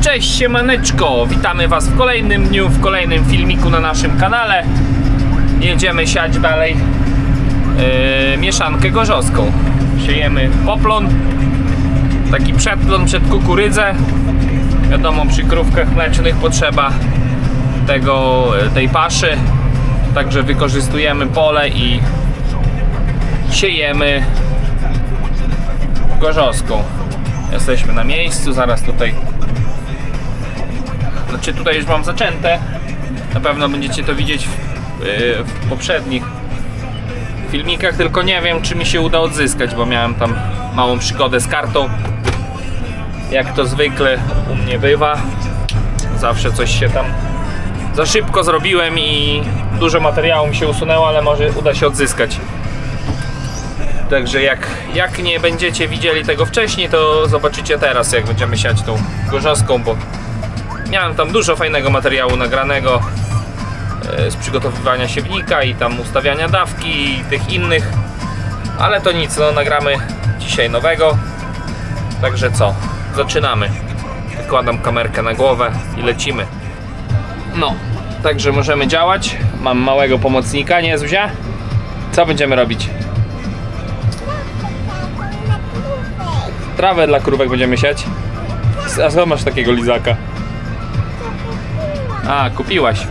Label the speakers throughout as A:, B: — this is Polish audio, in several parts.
A: Cześć siemaneczko, witamy was w kolejnym dniu, w kolejnym filmiku na naszym kanale. Jedziemy siać dalej yy, mieszankę gorzowską. Siejemy poplon, taki przedplon przed kukurydzę. Wiadomo przy krówkach mlecznych potrzeba tego, tej paszy. Także wykorzystujemy pole i siejemy gorzowską. Jesteśmy na miejscu, zaraz tutaj znaczy tutaj już mam zaczęte. Na pewno będziecie to widzieć w, yy, w poprzednich filmikach, tylko nie wiem czy mi się uda odzyskać, bo miałem tam małą przygodę z kartą. Jak to zwykle u mnie bywa. Zawsze coś się tam za szybko zrobiłem i dużo materiału mi się usunęło, ale może uda się odzyskać. Także jak, jak nie będziecie widzieli tego wcześniej, to zobaczycie teraz, jak będziemy siać tą gorzowską, bo Miałem tam dużo fajnego materiału nagranego e, z przygotowywania siewnika i tam ustawiania dawki i tych innych. Ale to nic, no nagramy dzisiaj nowego. Także co? Zaczynamy. Wykładam kamerkę na głowę i lecimy. No, także możemy działać. Mam małego pomocnika, nie Zuzia? Co będziemy robić? Trawę dla krówek będziemy siać. A co masz takiego lizaka? A, kupiłaś.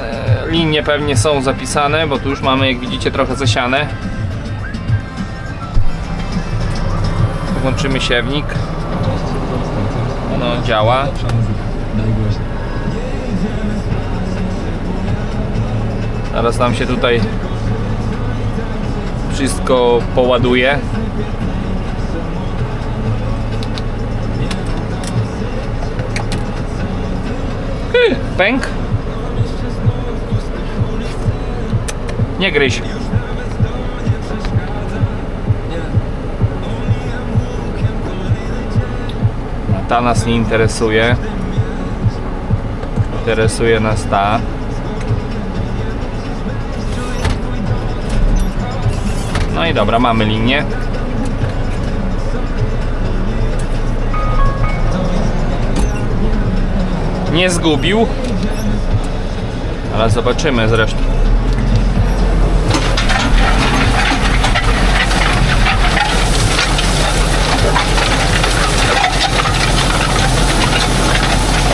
A: E, linie pewnie są zapisane, bo tu już mamy, jak widzicie, trochę zasiane. Włączymy siewnik. No, działa. Zaraz nam się tutaj wszystko poładuje. Pęk. Nie gryź. Ta nas nie interesuje. Interesuje nas ta. No i dobra, mamy linię. nie zgubił. Ale zobaczymy zresztą.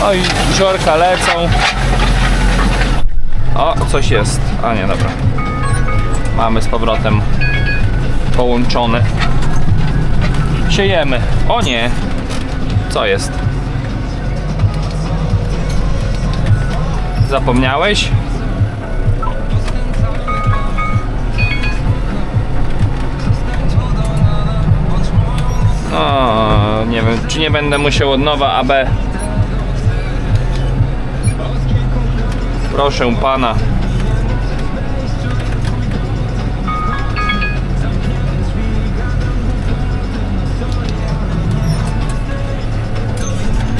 A: Oj, żorka lecą. O, coś jest. A nie, dobra. Mamy z powrotem połączone. Siejemy. O nie. Co jest? Zapomniałeś? O, nie wiem, czy nie będę musiał od nowa AB. Proszę pana.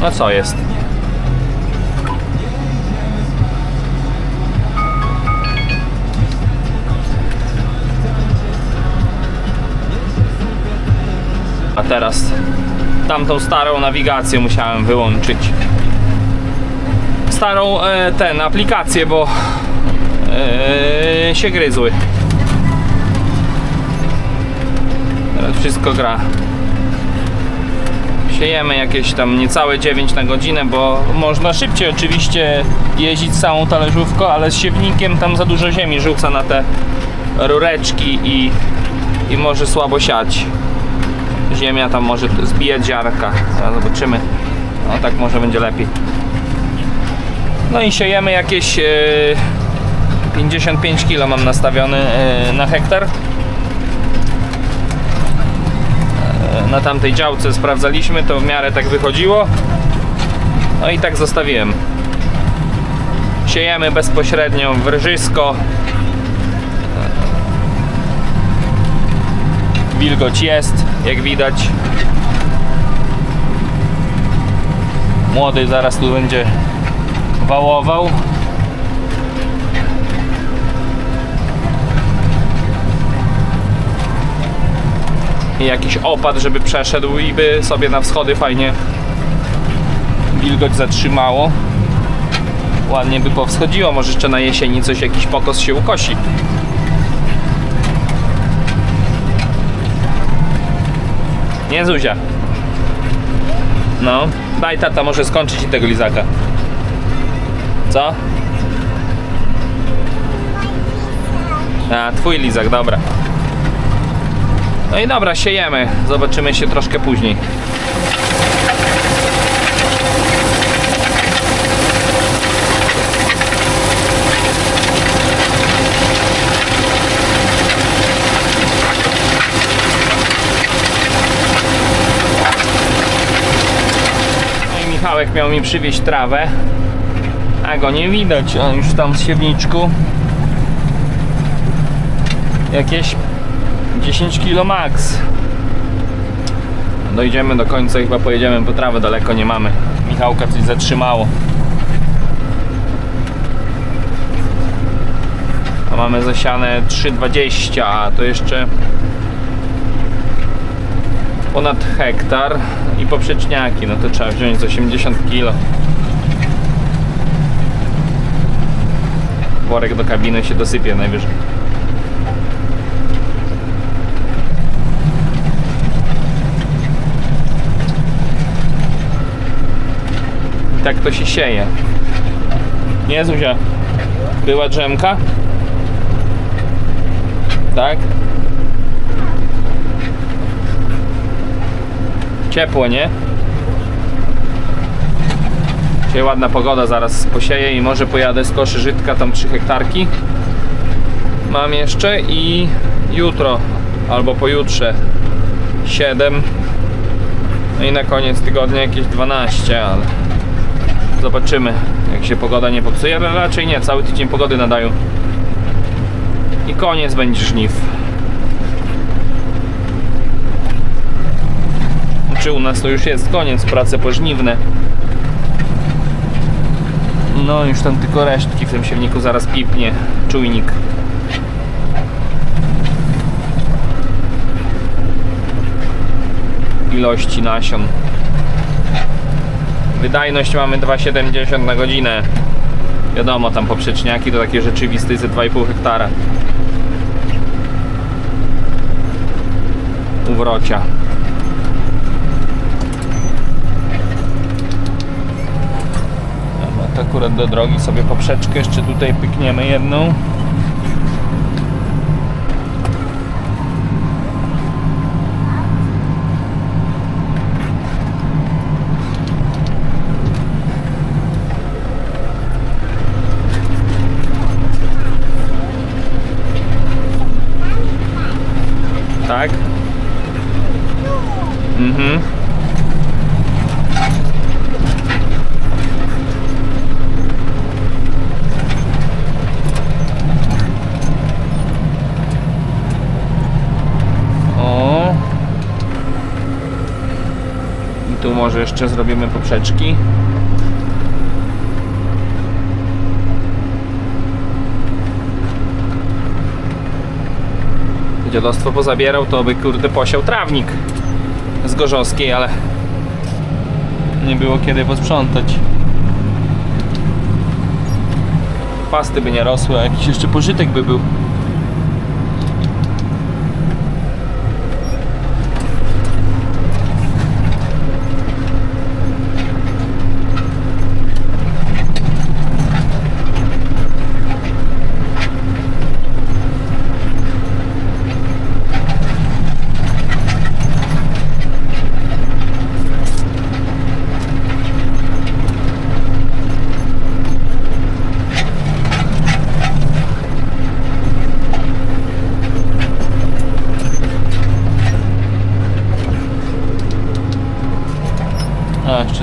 A: No co jest? Teraz tamtą starą nawigację musiałem wyłączyć. Starą e, ten aplikację, bo e, się gryzły. Teraz wszystko gra. Siejemy jakieś tam niecałe 9 na godzinę, bo można szybciej oczywiście jeździć całą talerzówką, ale z siewnikiem tam za dużo ziemi rzuca na te rureczki i, i może słabo siać ziemia tam może zbijać ziarka. Zaraz zobaczymy. No tak może będzie lepiej. No i siejemy jakieś e, 55 kg mam nastawiony e, na hektar. E, na tamtej działce sprawdzaliśmy, to w miarę tak wychodziło. No i tak zostawiłem. Siejemy bezpośrednio w rżysko. Wilgoć jest, jak widać. Młody zaraz tu będzie wałował. I jakiś opad, żeby przeszedł i by sobie na wschody fajnie wilgoć zatrzymało. Ładnie by powschodziło, może jeszcze na jesieni coś, jakiś pokos się ukosi. Nie Zuzia. No, daj tata może skończyć i tego lizaka. Co? A, twój lizak, dobra. No i dobra, siejemy. Zobaczymy się troszkę później. No i Michałek miał mi przywieźć trawę. A go nie widać, on już tam z siewniczku. Jakieś 10 kilo max. Dojdziemy do końca chyba pojedziemy po trawę, daleko nie mamy. Michałka coś zatrzymało. A mamy zasiane 3,20, a to jeszcze ponad hektar i poprzeczniaki, no to trzeba wziąć z 80 kg. Worek do kabiny się dosypie najwyżej. I tak to się sieje. Nie, Zuzia? Była drzemka? Tak? Ciepło, nie? Dzisiaj ładna pogoda, zaraz posieję i może pojadę z koszy żytka, tam 3 hektarki. Mam jeszcze i jutro albo pojutrze 7. No i na koniec tygodnia jakieś 12, ale zobaczymy jak się pogoda nie popsuje, ale raczej nie, cały tydzień pogody nadają. I koniec będzie żniw. U nas to już jest koniec, prace pożniwne. No już tam tylko resztki w tym siewniku zaraz pipnie czujnik. Ilości nasion. Wydajność mamy 2,70 na godzinę. Wiadomo, tam poprzeczniaki to takie rzeczywiste ze 2,5 hektara. Uwrocia. Dobra, to akurat do drogi sobie poprzeczkę jeszcze tutaj pykniemy jedną. Tak? Mhm. O. I tu może jeszcze zrobimy poprzeczki. Dziadostwo pozabierał, to by kurde posiał trawnik z Gorzowskiej, ale nie było kiedy posprzątać. Pasty by nie rosły, a jakiś jeszcze pożytek by był.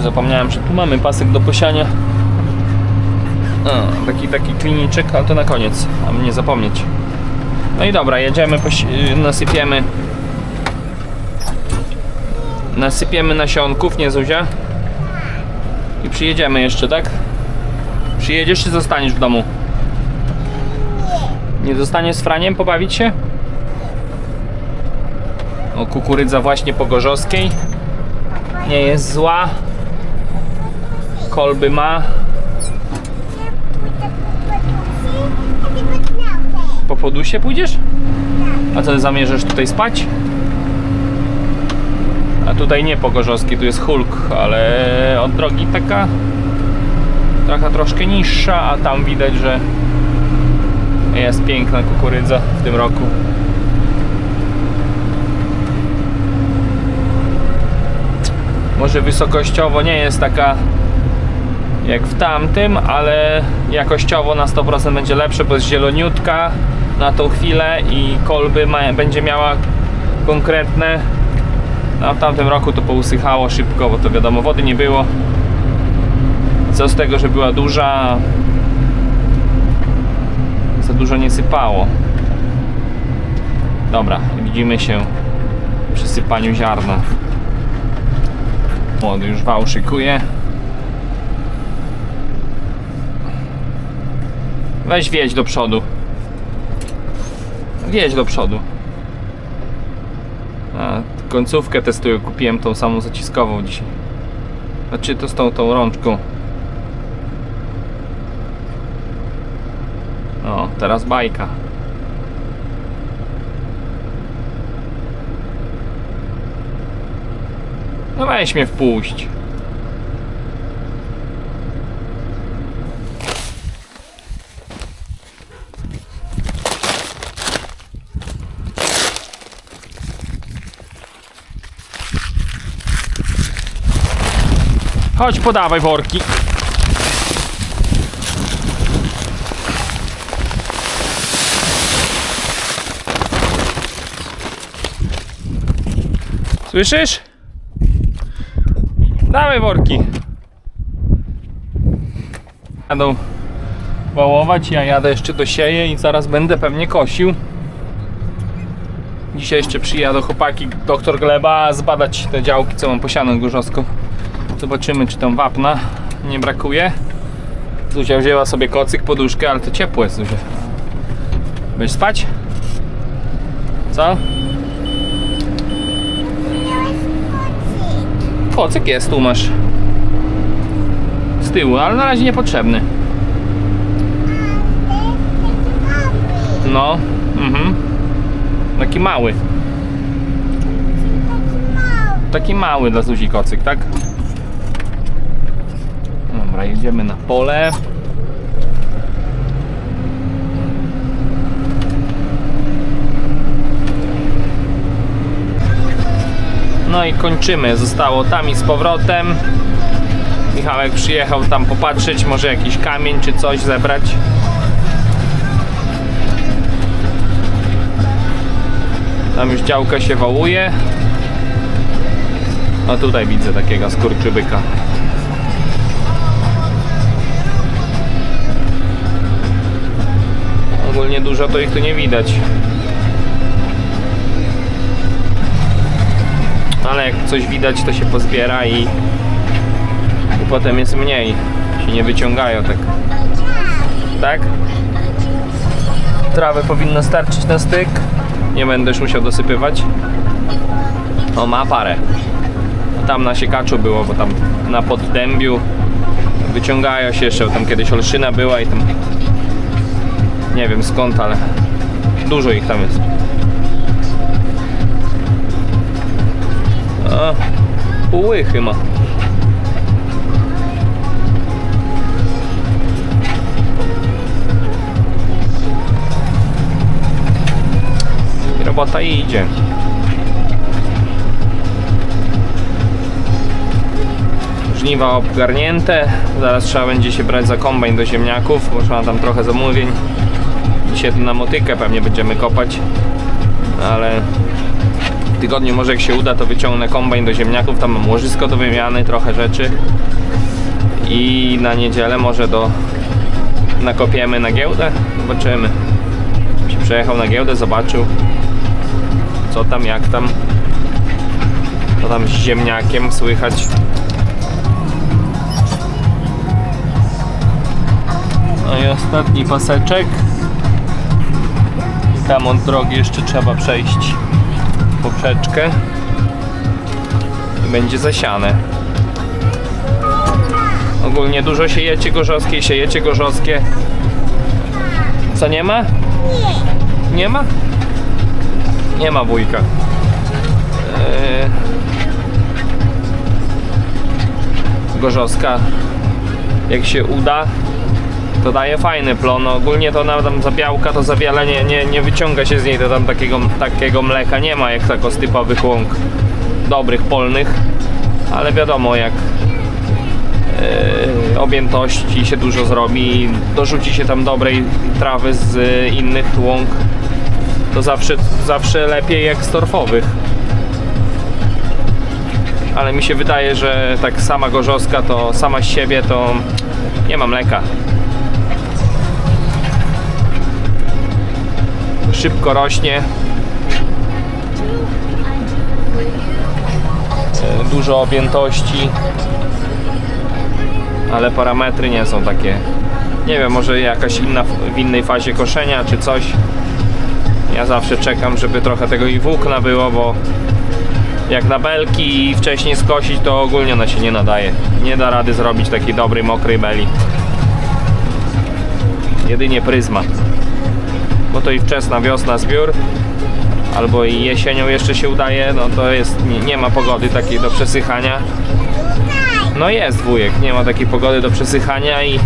A: Zapomniałem, że tu mamy pasek do posiania. A, taki, taki kliniczek, ale to na koniec, aby nie zapomnieć. No i dobra, jedziemy, y, nasypiemy. Nasypiemy nasionków, nie Zuzia? I przyjedziemy jeszcze, tak? Przyjedziesz czy zostaniesz w domu? Nie zostaniesz z Franiem pobawić się? O, kukurydza właśnie po gorzowskiej nie jest zła. Kolby ma. Po podusie pójdziesz? A co zamierzasz tutaj spać? A tutaj nie Pogorzowski, tu jest Hulk, ale od drogi taka trochę troszkę niższa, a tam widać, że jest piękna kukurydza w tym roku. Może wysokościowo nie jest taka jak w tamtym, ale jakościowo na 100% będzie lepsze, bo jest zieloniutka na tą chwilę i kolby ma, będzie miała konkretne. A w tamtym roku to pousychało szybko, bo to wiadomo, wody nie było. Co z tego, że była duża, za dużo nie sypało. Dobra, widzimy się przy sypaniu ziarna. Młody już wał szykuje. Weź wiedź do przodu. Wiedź do przodu. A, końcówkę testuję, kupiłem tą samą zaciskową dzisiaj. Znaczy to z tą, tą rączką. O, teraz bajka. No weź mnie wpuść. Chodź, podawaj worki. Słyszysz? Dawaj worki. Jadą wałować, ja jadę jeszcze do sieje i zaraz będę pewnie kosił. Dzisiaj jeszcze przyjadą chłopaki, doktor Gleba, zbadać te działki, co mam posiane górzowsko. Zobaczymy, czy tam wapna nie brakuje. Zuzia wzięła sobie kocyk, poduszkę, ale to ciepłe jest, Zuzia. Będziesz spać? Co? Kocyk jest, tu masz. Z tyłu, ale na razie niepotrzebny. No, mhm. Taki mały. Taki mały dla Zuzi kocyk, tak? Dobra, jedziemy na pole. No i kończymy. Zostało tam i z powrotem. Michałek przyjechał tam popatrzeć, może jakiś kamień czy coś zebrać. Tam już działka się wołuje. A tutaj widzę takiego skurczybyka. Ogólnie dużo to ich tu nie widać. Ale jak coś widać, to się pozbiera i, i potem jest mniej. Się nie wyciągają tak. Tak? Trawę powinno starczyć na styk. Nie będę już musiał dosypywać. O, ma parę. Tam na siekaczu było, bo tam na poddębiu wyciągają się jeszcze, tam kiedyś olszyna była i tam nie wiem skąd, ale dużo ich tam jest. A, ma. I robota idzie. Żniwa obgarnięte. Zaraz trzeba będzie się brać za kombajn do ziemniaków, bo mam tam trochę zamówień. Dzisiaj tu na motykę pewnie będziemy kopać, ale w tygodniu może jak się uda, to wyciągnę kombajn do ziemniaków, tam mam łożysko do wymiany, trochę rzeczy i na niedzielę może do nakopiemy na giełdę, zobaczymy. Się przejechał na giełdę, zobaczył co tam, jak tam, co tam z ziemniakiem słychać. No i ostatni paseczek. Tam od drogi jeszcze trzeba przejść poprzeczkę. I będzie zasiane. Ogólnie dużo siejecie gorzowskie, siejecie gorzowskie. Co nie ma?
B: Nie.
A: Nie ma? Nie ma wujka. Eee... Gorzowska, jak się uda, to daje fajny plon. Ogólnie to nawet tam zabiałka to za wiele nie, nie, nie wyciąga się z niej, to tam takiego, takiego mleka nie ma jak tako z typowych łąk dobrych, polnych, ale wiadomo jak e, objętości się dużo zrobi, dorzuci się tam dobrej trawy z e, innych łąk, to zawsze, zawsze lepiej jak z torfowych. Ale mi się wydaje, że tak sama gorzowska to sama z siebie to nie ma mleka. Szybko rośnie. E, Dużo objętości. Ale parametry nie są takie. Nie wiem, może jakaś inna w innej fazie koszenia czy coś. Ja zawsze czekam, żeby trochę tego i włókna było, bo jak na belki i wcześniej skosić, to ogólnie ona się nie nadaje. Nie da rady zrobić takiej dobrej, mokrej beli. Jedynie pryzma. Bo to i wczesna wiosna zbiór, albo i jesienią jeszcze się udaje, no to jest, nie, nie ma pogody takiej do przesychania. No jest wujek, nie ma takiej pogody do przesychania i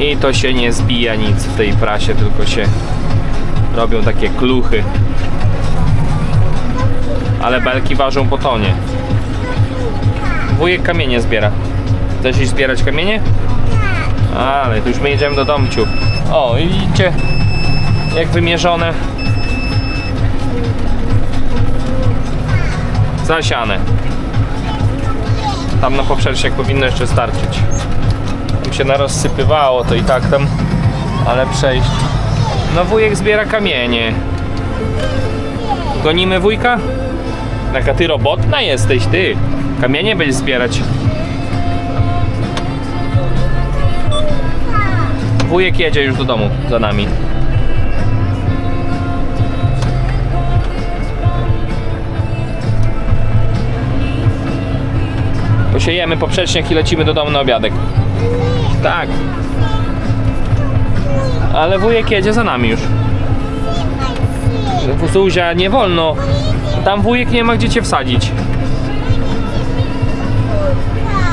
A: i to się nie zbija nic w tej prasie, tylko się robią takie kluchy. Ale belki ważą po tonie. Wujek kamienie zbiera. Chcesz iść zbierać kamienie? Ale to już my jedziemy do domciu. O, widzicie, jak wymierzone. Zasiane. Tam na poprzeczniach powinno jeszcze starczyć. Tam się narozsypywało, to i tak tam, ale przejść. No wujek zbiera kamienie. Gonimy wujka? Jaka ty robotna jesteś, ty. Kamienie będziesz zbierać. Wujek jedzie już do domu za nami. Posiejemy poprzeczniak i lecimy do domu na obiadek. Tak. Ale wujek jedzie za nami już. Zuzia, nie wolno. Tam wujek nie ma gdzie cię wsadzić.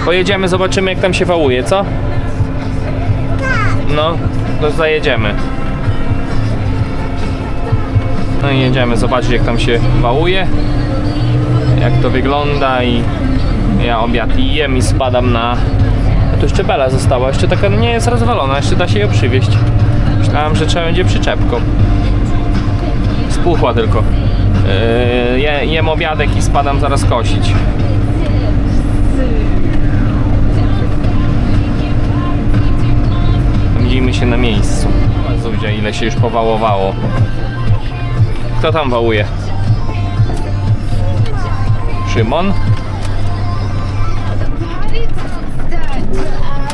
A: Pojedziemy, zobaczymy jak tam się wałuje, co? No, to zajedziemy. No i jedziemy zobaczyć jak tam się wałuje. Jak to wygląda i ja obiad jem i spadam na... A tu jeszcze bela została, jeszcze taka nie jest rozwalona, jeszcze da się ją przywieźć. Myślałem, że trzeba będzie przyczepką. Spuchła tylko. Yy, je, jem obiadek i spadam zaraz kosić. Się na miejscu. Zuzia, ile się już powałowało. Kto tam wałuje? Szymon?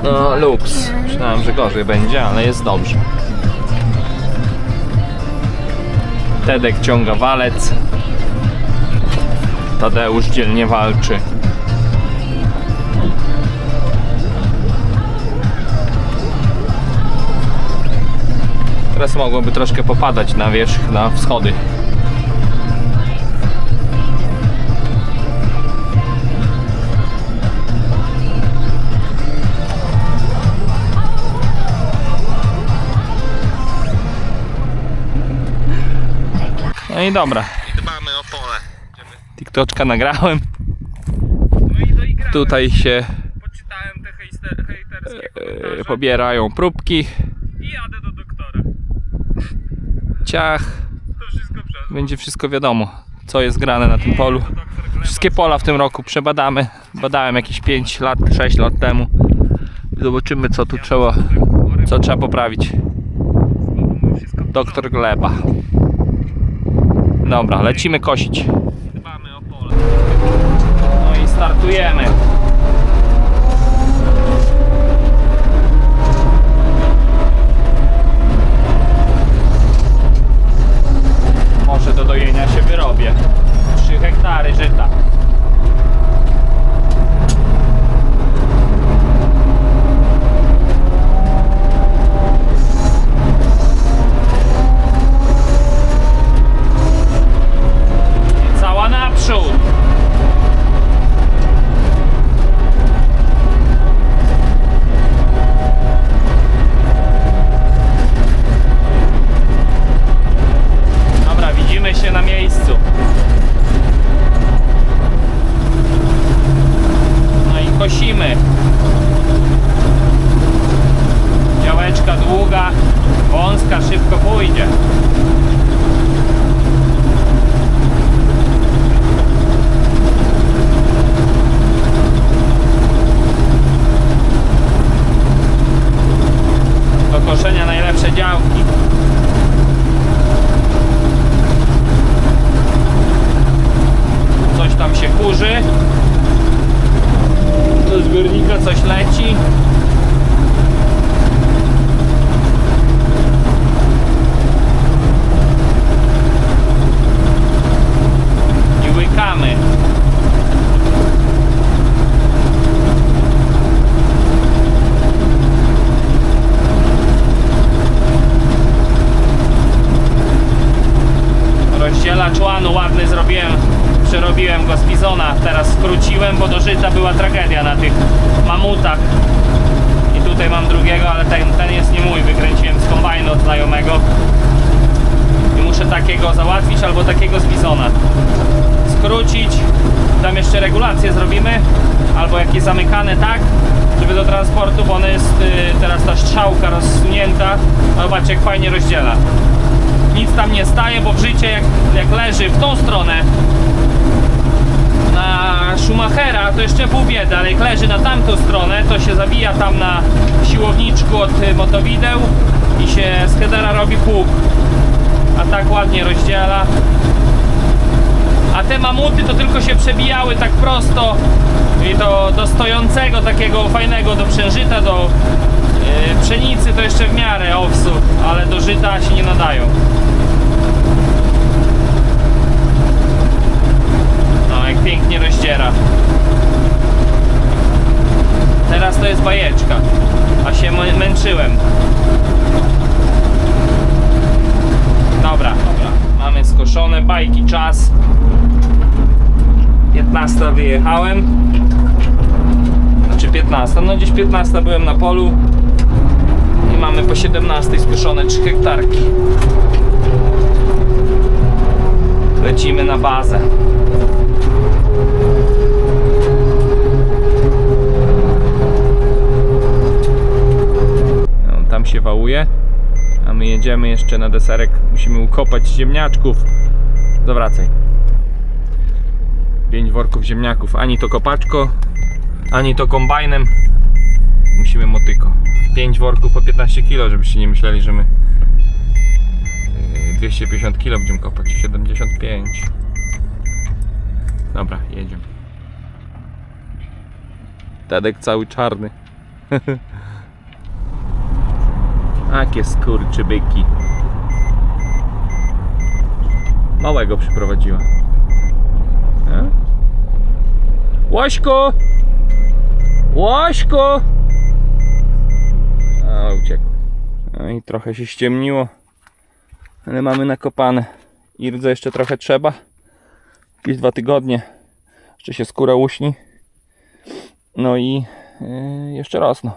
A: No, luks. Myślałem, że gorzej będzie, ale jest dobrze. Tedek ciąga walec. Tadeusz dzielnie walczy. Teraz mogłoby troszkę popadać na wierzch, na wschody. No i dobra.
C: Dbamy o pole.
A: TikToczka nagrałem.
C: No i.
A: Tutaj się e, pobierają próbki.
C: i jadę do doktora.
A: Będzie wszystko wiadomo, co jest grane na tym polu. Wszystkie pola w tym roku przebadamy. Badałem jakieś 5 lat, 6 lat temu. Zobaczymy co tu trzeba, co trzeba poprawić. Doktor Gleba. Dobra, lecimy kosić. No i startujemy. Może do dojenia się wyrobię. 3 hektary żyta. Zrobiłem go z bizona, teraz skróciłem, bo do żyta była tragedia na tych mamutach. I tutaj mam drugiego, ale ten, ten jest nie mój, wykręciłem z kombajnu od znajomego. I muszę takiego załatwić albo takiego z. Skrócić, tam jeszcze regulacje zrobimy, albo jakieś zamykane tak, żeby do transportu, bo one jest y, teraz ta strzałka rozsunięta. Zobaczcie jak fajnie rozdziela. Nic tam nie staje, bo w życie jak, jak leży w tą stronę na Schumachera to jeszcze pół biedy, ale jak leży na tamtą stronę, to się zabija tam na siłowniczku od y, motowideł i się z robi pług. A tak ładnie rozdziela. A te mamuty to tylko się przebijały tak prosto i do, do stojącego, takiego fajnego, do przężyta, do yy, pszenicy to jeszcze w miarę owsu, ale do żyta się nie nadają. No, jak pięknie rozdziera. Teraz to jest bajeczka, a się mę- męczyłem. Dobra, dobra. Mamy skoszone bajki, czas. 15 wyjechałem. Znaczy 15, no gdzieś 15 byłem na polu. I mamy po 17 skoszone 3 hektarki. Lecimy na bazę. On tam się wałuje. A my jedziemy jeszcze na deserek. Musimy ukopać ziemniaczków. Zawracaj. 5 worków ziemniaków. Ani to kopaczko, ani to kombajnem. Musimy motyko. 5 worków po 15 kg, żebyście nie myśleli, że my yy, 250 kg będziemy kopać. 75. Dobra, jedziemy. Tadek cały czarny. Jakie skurczybyki. Małego przyprowadziła. E? Łośko! Łośko! A, uciekł. No i trochę się ściemniło. Ale mamy nakopane. I jeszcze trochę trzeba. Jakieś dwa tygodnie. Jeszcze się skóra uśni. No i yy, jeszcze rosną.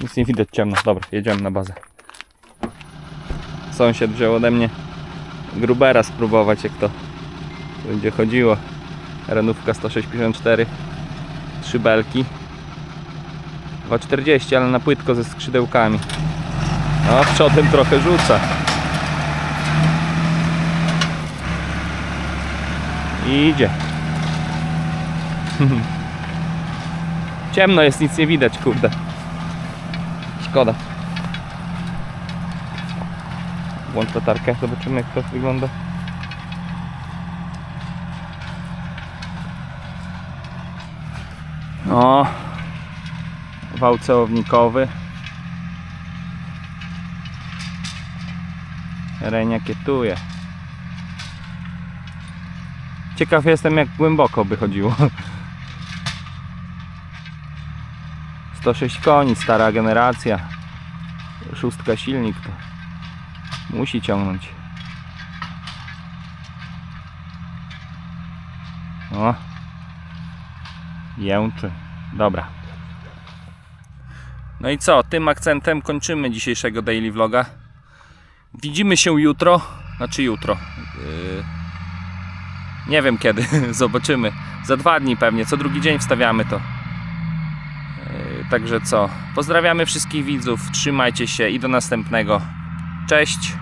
A: Nic nie widać ciemno. Dobra, jedziemy na bazę. Sąsiad wziął ode mnie grubera spróbować jak to będzie chodziło. Renówka 10654 trzy belki. 240 ale na płytko ze skrzydełkami. A przodem trochę rzuca. I idzie. Ciemno jest nic nie widać kurde. Szkoda. Włącz latarkę zobaczymy jak to wygląda O, wał cełownikowy. Renia kietuje. Ciekaw jestem jak głęboko by chodziło. 106 koni, stara generacja. Szóstka silnik to musi ciągnąć. O, Jęczy. Dobra. No i co? Tym akcentem kończymy dzisiejszego daily vloga. Widzimy się jutro. Znaczy jutro. Yy, Nie wiem kiedy. Zobaczymy. Za dwa dni pewnie. Co drugi dzień wstawiamy to. Yy, Także co? Pozdrawiamy wszystkich widzów. Trzymajcie się i do następnego. Cześć.